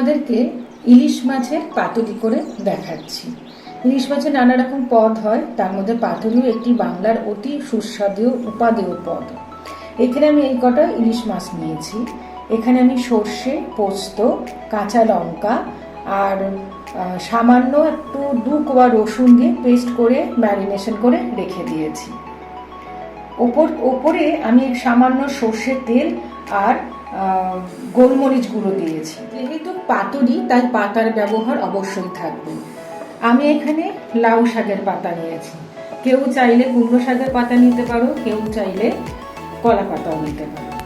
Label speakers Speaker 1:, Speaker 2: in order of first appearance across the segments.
Speaker 1: তোমাদেরকে ইলিশ মাছের পাতুরি করে দেখাচ্ছি। ইলিশ মাছের নানা রকম পদ হয়, তার মধ্যে পাতুরিও একটি বাংলার অতি সুস্বাদু উপাদেয় পদ। এখানে আমি এই কটা ইলিশ মাছ নিয়েছি। এখানে আমি সর্ষে, পোস্ত, কাঁচা লঙ্কা আর সামান্য একটু দু কোয়া রসুন দিয়ে পেস্ট করে, ম্যারিনেশন করে রেখে দিয়েছি। ওপর, ওপরে আমি সামান্য সর্ষের তেল আর গোলমরিচ গুঁড়ো দিয়েছি। যেহেতু পাতুরি, তাই পাতার ব্যবহার অবশ্যই থাকবে। আমি এখানে লাউ শাকের পাতা নিয়েছি। কেউ চাইলে কুমড়ো শাকের পাতা নিতে পারো, কেউ চাইলে কলা পাতাও নিতে পারো।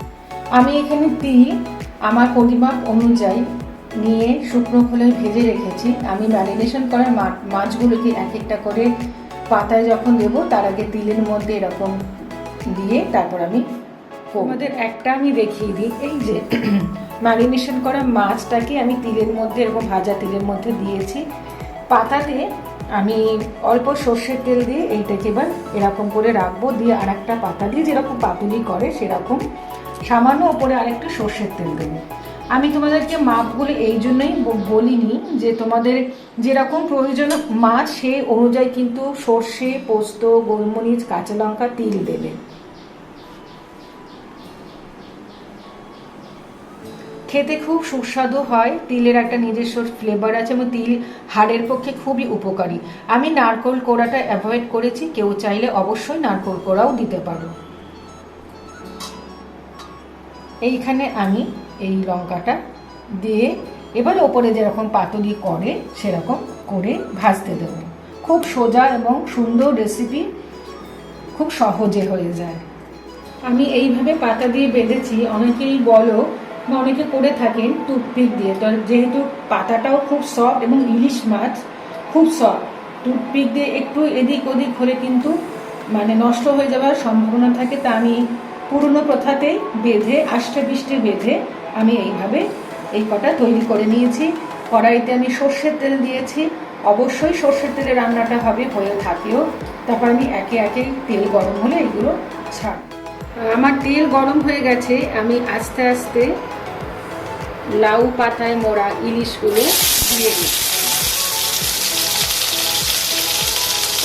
Speaker 1: আমি এখানে তিল আমার পরিমাপ অনুযায়ী নিয়ে শুকনো খোলায় ভেজে রেখেছি। আমি ম্যারিনেশন করা মা- মাছগুলোকে এক একটা করে পাতায় যখন দেবো, তার আগে তিলের মধ্যে এরকম দিয়ে তারপর আমি আমাদের একটা আমি দেখিয়ে দিই। এই যে ম্যারিনেশন করা মাছটাকে আমি তিলের মধ্যে, এরকম ভাজা তিলের মধ্যে দিয়েছি। পাতাতে আমি অল্প সর্ষের তেল দিয়ে এইটাকে এবার এরকম করে রাখব। দিয়ে আর একটা পাতা দিয়ে যেরকম পাতুরি করে, সেরকম সামান্য ওপরে আরেকটু সর্ষের তেল দেবো। আমি তোমাদেরকে মাপগুলো এই জন্যই বলিনি যে তোমাদের যেরকম প্রয়োজন মাছ, সেই অনুযায়ী কিন্তু সর্ষে, পোস্ত, গোলমরিচ, কাঁচা লঙ্কা, তিল দেবে। খেতে খুব সুস্বাদু হয়, তিলের একটা নিজস্ব ফ্লেভার আছে এবং তিল হাড়ের পক্ষে খুবই উপকারী। আমি নারকোল কোড়াটা অ্যাভয়েড করেছি, কেউ চাইলে অবশ্যই নারকোল কোড়াও দিতে পারো। এইখানে আমি এই লঙ্কাটা দিয়ে এবার ওপরে যেরকম পাতুরি করে, সেরকম করে ভাজতে দেবো। খুব সোজা এবং সুন্দর রেসিপি খুব সহজে হয়ে যায়। আমি এইভাবে পাতা দিয়ে বেঁধেছি, অনেকেই বলো বা অনেকে করে থাকেন টুথপিক দিয়ে। তো যেহেতু পাতাটাও খুব সফট এবং ইলিশ মাছ খুব সফট টুথপিক দিয়ে একটু এদিক ওদিক হলে কিন্তু মানে নষ্ট হয়ে যাওয়ার সম্ভাবনা থাকে। তা আমি পুরনো প্রথাতেই বেঁধে আষ্টে পিষ্টে বেঁধে আমি এইভাবে এই কটা তৈরি করে নিয়েছি। কড়াইতে আমি সর্ষের তেল দিয়েছি। অবশ্যই সর্ষের তেলে রান্নাটা হবে, হয়ে থাকেও। তারপর আমি একে একে তেল গরম হলে এগুলো ছাড় আমার তেল গরম হয়ে গেছে, আমি আস্তে আস্তে লাউ পাতায় মোড়া ইলিশগুলো দিয়ে দিই।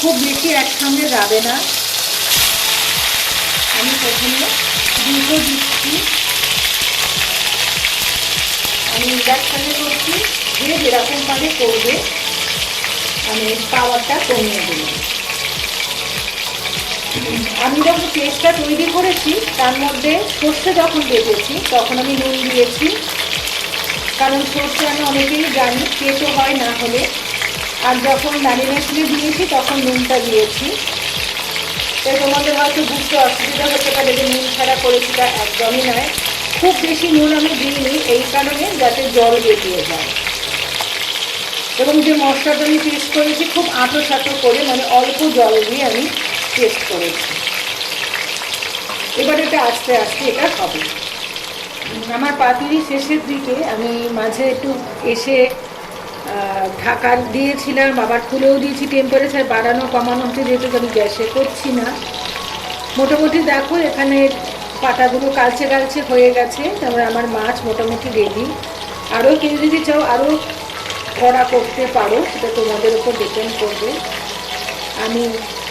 Speaker 1: খুব বেশি একসঙ্গে যাবে না। আমি প্রথমে দুটো দিচ্ছি। আমি ইন্ডাকশানে করছি যে যেরকমভাবে করবে। আমি পাওয়ারটা কমিয়ে দিলাম আমি যখন পেস্টটা তৈরি করেছি, তার মধ্যে সর্ষে যখন বেটেছি, তখন আমি নুন দিয়েছি। কারণ সর্ষে আমি অনেকেই জানি, কেটো হয় না হলে। আর যখন ম্যারিনেশনে দিয়েছি, তখন নুনটা দিয়েছি। তাই তোমাদের হয়তো বুঝতে অসুবিধা হতে পারে যে নুন ছাড়া করেছি তা একদমই নয়। খুব বেশি নুন আমি দিইনি, এই কারণে যাতে জল বেরিয়ে যায়। এবং যে মশলাটা আমি পেস্ট করেছি, খুব আঁটো সাঁটো করে মানে অল্প জল দিয়ে আমি পেস্ট করেছি। এবার এটা আস্তে আস্তে এটা হবে। আমার পাতুরি শেষের দিকে আমি মাঝে একটু এসে ঢাকা দিয়েছিলাম, আবার খুলেও দিয়েছি টেম্পারেচার বাড়ানো, কমানো হচ্ছে, যেহেতু আমি গ্যাসে করছি না। মোটামুটি দেখো, এখানে পাতাগুলো কালচে কালচে হয়ে গেছে, তারপরে আমার মাছ মোটামুটি রেডি আরও কেউ যদি চাও আরও কড়া করতে পারো, সেটা তোমাদের উপর ডিপেন্ড করবে। আমি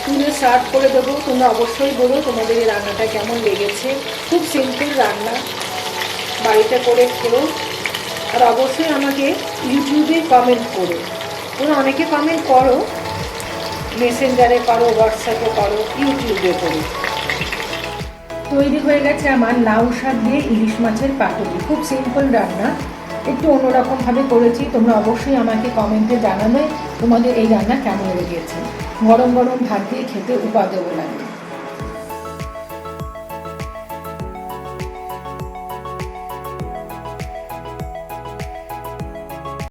Speaker 1: তুলে সার্ভ করে দেবো, তোমরা অবশ্যই বলো তোমাদের এই রান্নাটা কেমন লেগেছে। খুব সিম্পল রান্না। বাড়িতে করে খেলো। আর অবশ্যই আমাকে ইউটিউবে কমেন্ট করো। তোমরা অনেকে কমেন্ট করো মেসেঞ্জারে করো হোয়াটসঅ্যাপে করো ইউটিউবে করো। তৈরি হয়ে গেছে আমার লাউ শাক দিয়ে ইলিশ মাছের পাতুরি। খুব সিম্পল রান্না। একটু অন্যরকমভাবে করেছি। তোমরা অবশ্যই আমাকে কমেন্টে জানাবে তোমাদের এই রান্না কেমন লেগেছে। গরম গরম ভাত দিয়ে খেতে উপাদেয় লাগে।